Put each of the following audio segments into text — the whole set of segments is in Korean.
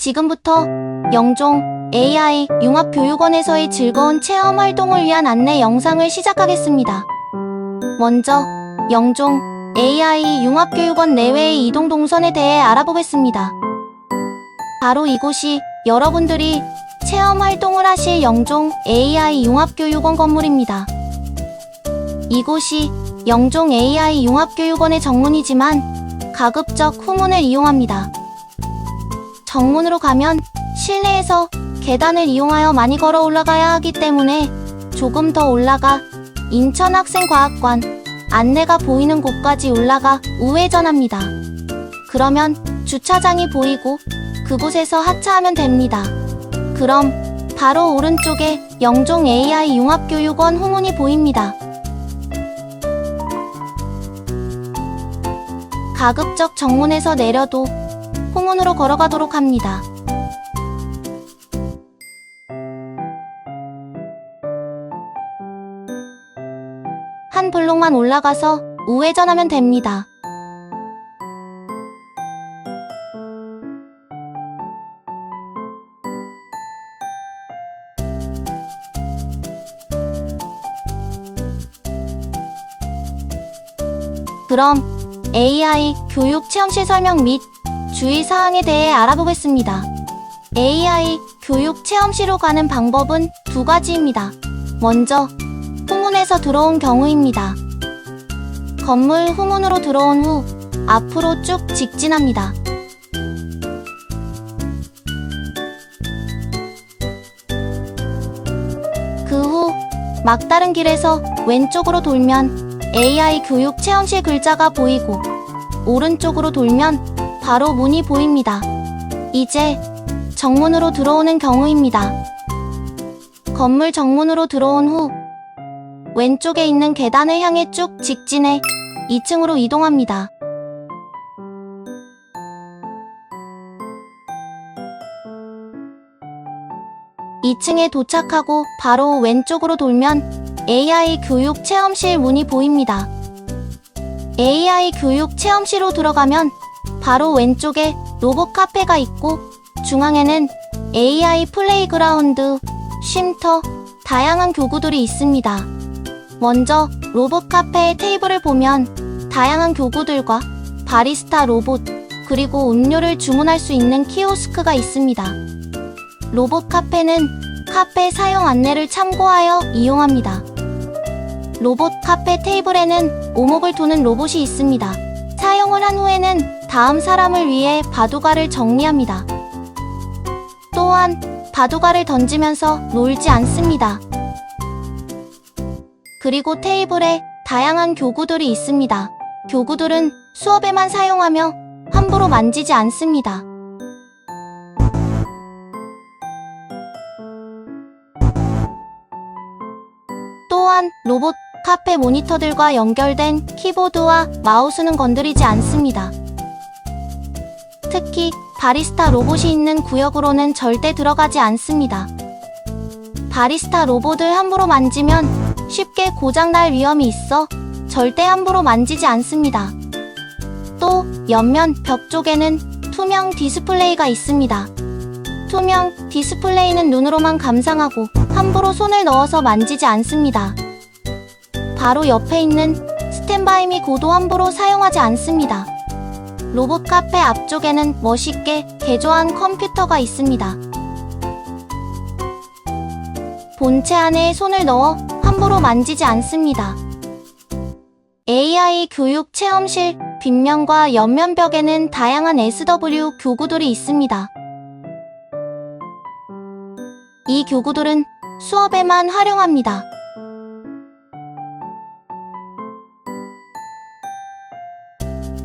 지금부터 영종 AI 융합교육원에서의 즐거운 체험 활동을 위한 안내 영상을 시작하겠습니다. 먼저 영종 AI 융합교육원 내외의 이동 동선에 대해 알아보겠습니다. 바로 이곳이 여러분들이 체험 활동을 하실 영종 AI 융합교육원 건물입니다. 이곳이 영종 AI 융합교육원의 정문이지만 가급적 후문을 이용합니다. 정문으로 가면 실내에서 계단을 이용하여 많이 걸어 올라가야 하기 때문에 조금 더 올라가 인천학생과학관 안내가 보이는 곳까지 올라가 우회전합니다. 그러면 주차장이 보이고 그곳에서 하차하면 됩니다. 그럼 바로 오른쪽에 영종 AI 융합교육원 후문이 보입니다. 가급적 정문에서 내려도 후문으로 걸어가도록 합니다. 한 블록만 올라가서 우회전하면 됩니다. 그럼 AI 교육 체험실 설명 및 주의 사항에 대해 알아보겠습니다. AI 교육 체험실로 가는 방법은 두 가지입니다. 먼저 후문에서 들어온 경우입니다. 건물 후문으로 들어온 후 앞으로 쭉 직진합니다. 그 후 막다른 길에서 왼쪽으로 돌면 AI 교육 체험실 글자가 보이고 오른쪽으로 돌면 바로 문이 보입니다. 이제 정문으로 들어오는 경우입니다. 건물 정문으로 들어온 후 왼쪽에 있는 계단을 향해 쭉 직진해 2층으로 이동합니다. 이층에 도착하고 바로 왼쪽으로 돌면 AI 교육 체험실 문이 보입니다. AI 교육 체험실로 들어가면 바로 왼쪽에 로봇 카페가 있고 중앙에는 AI 플레이그라운드, 쉼터, 다양한 교구들이 있습니다. 먼저 로봇 카페의 테이블을 보면 다양한 교구들과 바리스타 로봇, 그리고 음료를 주문할 수 있는 키오스크가 있습니다. 로봇 카페는 카페 사용 안내를 참고하여 이용합니다. 로봇 카페 테이블에는 오목을 도는 로봇이 있습니다. 사용을 한 후에는 다음 사람을 위해 바둑알을 정리합니다. 또한 바둑알을 던지면서 놀지 않습니다. 그리고 테이블에 다양한 교구들이 있습니다. 교구들은 수업에만 사용하며 함부로 만지지 않습니다. 또한 로봇 카페 모니터들과 연결된 키보드와 마우스는 건드리지 않습니다. 특히 바리스타 로봇이 있는 구역으로는 절대 들어가지 않습니다. 바리스타 로봇을 함부로 만지면 쉽게 고장날 위험이 있어 절대 함부로 만지지 않습니다. 또 옆면 벽 쪽에는 투명 디스플레이가 있습니다. 투명 디스플레이는 눈으로만 감상하고 함부로 손을 넣어서 만지지 않습니다. 바로 옆에 있는 스탠바이 미 고도 함부로 사용하지 않습니다. 로봇 카페 앞쪽에는 멋있게 개조한 컴퓨터가 있습니다. 본체 안에 손을 넣어 함부로 만지지 않습니다. AI 교육 체험실 뒷면과 옆면 벽에는 다양한 SW 교구들이 있습니다. 이 교구들은 수업에만 활용합니다.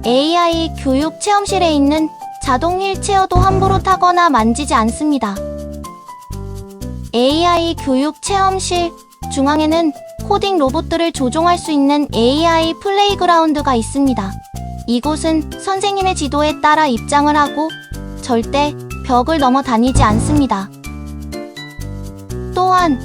AI 교육 체험실에 있는 자동 휠체어도 함부로 타거나 만지지 않습니다. AI 교육 체험실 중앙에는 코딩 로봇들을 조종할 수 있는 AI 플레이그라운드가 있습니다. 이곳은 선생님의 지도에 따라 입장을 하고 절대 벽을 넘어 다니지 않습니다. 또한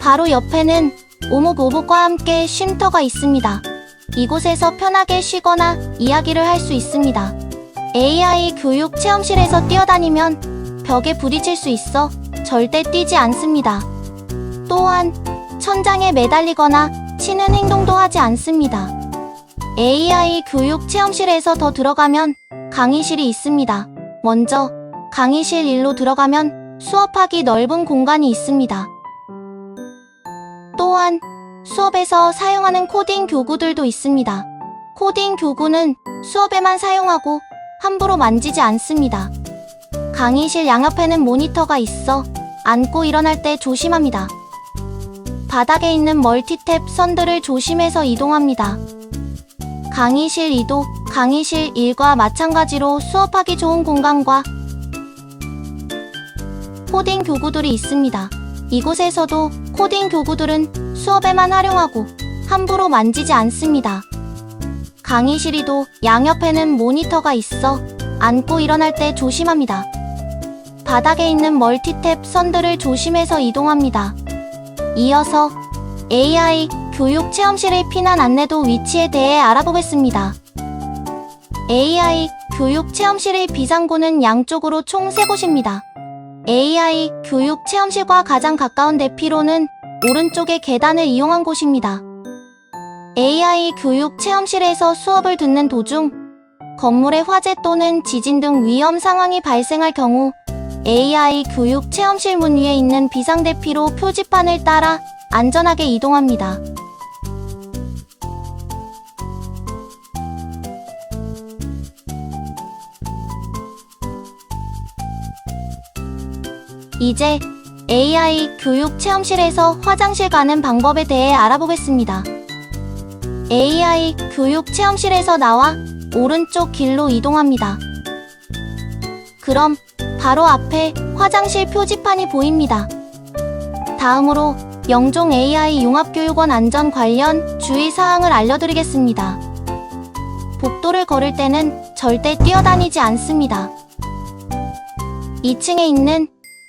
바로 옆에는 오목 로봇과 함께 쉼터가 있습니다. 이곳에서 편하게 쉬거나 이야기를 할 수 있습니다. AI 교육 체험실에서 뛰어다니면 벽에 부딪힐 수 있어 절대 뛰지 않습니다. 또한 천장에 매달리거나 치는 행동도 하지 않습니다. AI 교육 체험실에서 더 들어가면 강의실이 있습니다. 먼저 강의실 1로 들어가면 수업하기 넓은 공간이 있습니다. 또한 수업에서 사용하는 코딩 교구들도 있습니다. 코딩 교구는 수업에만 사용하고 함부로 만지지 않습니다. 강의실 양옆에는 모니터가 있어 앉고 일어날 때 조심합니다. 바닥에 있는 멀티탭 선들을 조심해서 이동합니다. 강의실 2도 강의실 1과 마찬가지로 수업하기 좋은 공간과 코딩 교구들이 있습니다. 이곳에서도 코딩 교구들은 수업에만 활용하고 함부로 만지지 않습니다. 강의실 2도 양옆에는 모니터가 있어 앉고 일어날 때 조심합니다. 바닥에 있는 멀티탭 선들을 조심해서 이동합니다. 이어서 AI 교육 체험실의 피난 안내도 위치에 대해 알아보겠습니다. AI 교육 체험실의 비상구는 양쪽으로 총 3곳입니다. AI 교육 체험실과 가장 가까운 대피로는 오른쪽의 계단을 이용한 곳입니다. AI 교육 체험실에서 수업을 듣는 도중 건물의 화재 또는 지진 등 위험 상황이 발생할 경우 AI 교육 체험실 문 위에 있는 비상대피로 표지판을 따라 안전하게 이동합니다. 이제 AI 교육 체험실에서 화장실 가는 방법에 대해 알아보겠습니다. AI 교육 체험실에서 나와 오른쪽 길로 이동합니다. 그럼 바로 앞에 화장실 표지판이 보입니다. 다음으로 영종 AI 융합교육원 안전 관련 주의 사항을 알려드리겠습니다. 복도를 걸을 때는 절대 뛰어다니지 않습니다. 2층에 있는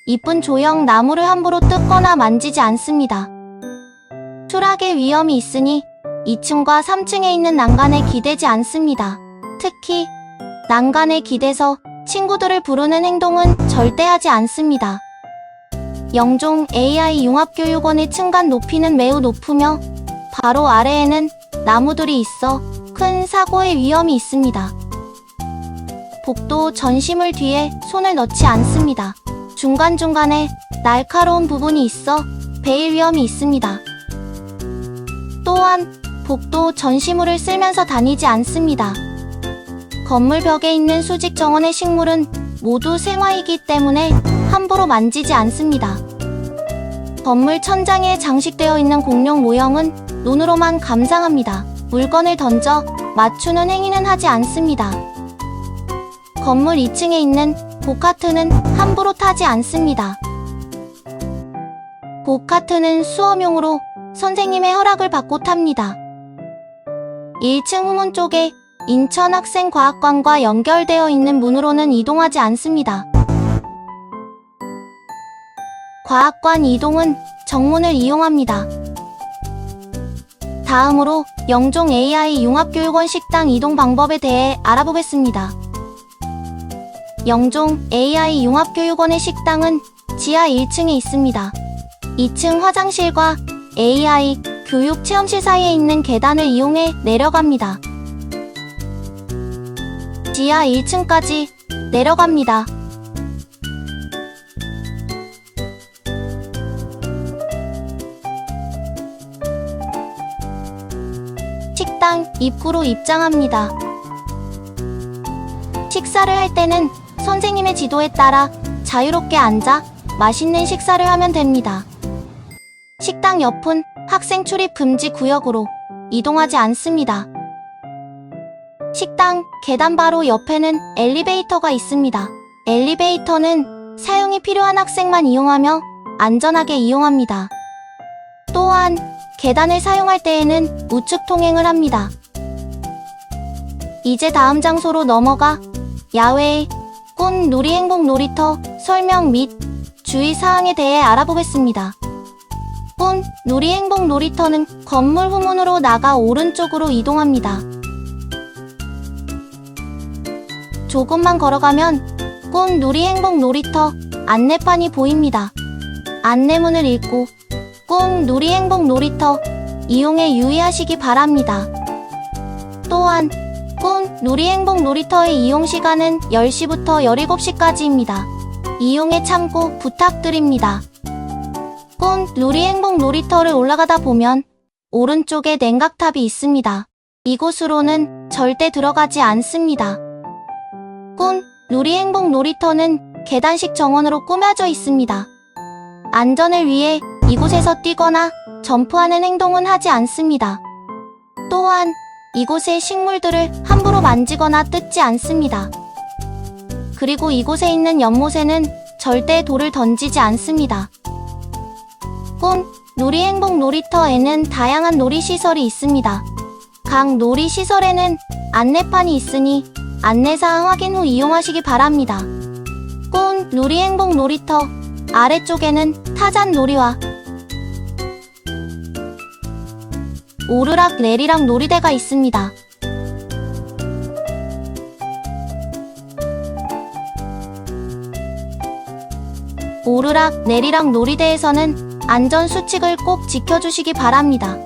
이쁜 조형 나무를 함부로 뜯거나 만지지 않습니다. 추락의 위험이 있으니 2층과 3층에 있는 난간에 기대지 않습니다. 특히 난간에 기대서 친구들을 부르는 행동은 절대 하지 않습니다. 영종 AI 융합교육원의 층간 높이는 매우 높으며 바로 아래에는 나무들이 있어 큰 사고의 위험이 있습니다. 복도 전시물 뒤에 손을 넣지 않습니다. 중간중간에 날카로운 부분이 있어 베일 위험이 있습니다. 또한 복도 전시물을 쓸면서 다니지 않습니다. 건물 벽에 있는 수직 정원의 식물은 모두 생화이기 때문에 함부로 만지지 않습니다. 건물 천장에 장식되어 있는 공룡 모형은 눈으로만 감상합니다. 물건을 던져 맞추는 행위는 하지 않습니다. 건물 2층에 있는 고카트는 함부로 타지 않습니다. 고카트는 수업용으로 선생님의 허락을 받고 탑니다. 1층 후문 쪽에 인천학생과학관과 연결되어 있는 문으로는 이동하지 않습니다. 과학관 이동은 정문을 이용합니다. 다음으로 영종 AI 융합교육원 식당 이동 방법에 대해 알아보겠습니다. 영종 AI 융합교육원의 식당은 지하 1층에 있습니다. 2층 화장실과 AI 교육 체험실 사이에 있는 계단을 이용해 내려갑니다. 지하 1층까지 내려갑니다. 식당 입구로 입장합니다. 식사를 할 때는 선생님의 지도에 따라 자유롭게 앉아 맛있는 식사를 하면 됩니다. 식당 옆은 학생 출입 금지 구역으로 이동하지 않습니다. 식당 계단 바로 옆에는 엘리베이터가 있습니다. 엘리베이터는 사용이 필요한 학생만 이용하며 안전하게 이용합니다. 또한 계단을 사용할 때에는 우측 통행을 합니다. 이제 다음 장소로 넘어가 야외의 꿈 놀이 행복 놀이터 설명 및 주의 사항에 대해 알아보겠습니다. 꿈 놀이 행복 놀이터는 건물 후문으로 나가 오른쪽으로 이동합니다. 조금만 걸어가면 꿈 놀이 행복 놀이터 안내판이 보입니다. 안내문을 읽고 꼭 놀이행복 놀이터 이용에 유의하시기 바랍니다. 또한 꼭 놀이행복 놀이터의 이용 시간은 10시부터 17시까지입니다. 이용에 참고 부탁드립니다. 꼭 놀이행복 놀이터를 올라가다 보면 오른쪽에 냉각탑이 있습니다. 이곳으로는 절대 들어가지 않습니다. 꼭 놀이행복 놀이터는 계단식 정원으로 꾸며져 있습니다. 안전을 위해 이곳에서 뛰거나 점프하는 행동은 하지 않습니다. 또한 이곳의 식물들을 함부로 만지거나 뜯지 않습니다. 그리고 이곳에 있는 연못에는 절대 돌을 던지지 않습니다. 꼭 놀이행복 놀이터에는 다양한 놀이시설이 있습니다. 각 놀이시설에는 안내판이 있으니 안내사항 확인 후 이용하시기 바랍니다. 꼭 놀이행복 놀이터 아래쪽에는 타잔 놀이와 오르락 내리락 놀이대가 있습니다. 오르락 내리락 놀이대에서는 안전 수칙을 꼭 지켜주시기 바랍니다.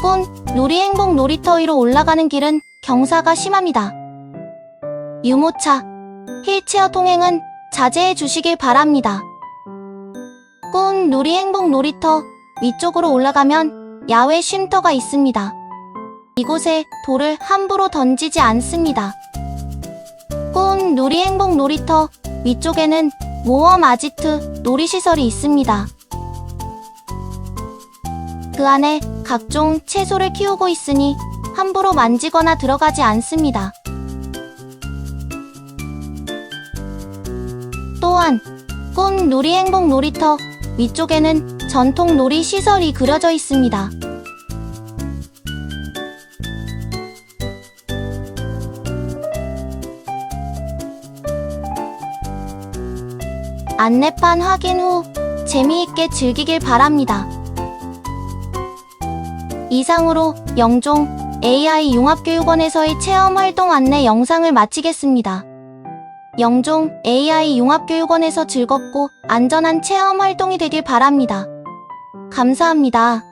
꼭 놀이행복 놀이터 위로 올라가는 길은 경사가 심합니다. 유모차, 휠체어 통행은 자제해 주시길 바랍니다. 꼭 놀이행복 놀이터 위쪽으로 올라가면 야외 쉼터가 있습니다. 이곳에 돌을 함부로 던지지 않습니다. 꼭 놀이행복 놀이터 위쪽에는 모험 아지트 놀이시설이 있습니다. 그 안에 각종 채소를 키우고 있으니 함부로 만지거나 들어가지 않습니다. 또한 꼭 놀이행복 놀이터 위쪽에는 전통 놀이 시설이 그려져 있습니다. 안내판 확인 후 재미있게 즐기길 바랍니다. 이상으로 영종 AI 융합교육원에서의 체험 활동 안내 영상을 마치겠습니다. 영종 AI 융합교육원에서 즐겁고 안전한 체험 활동이 되길 바랍니다. 감사합니다.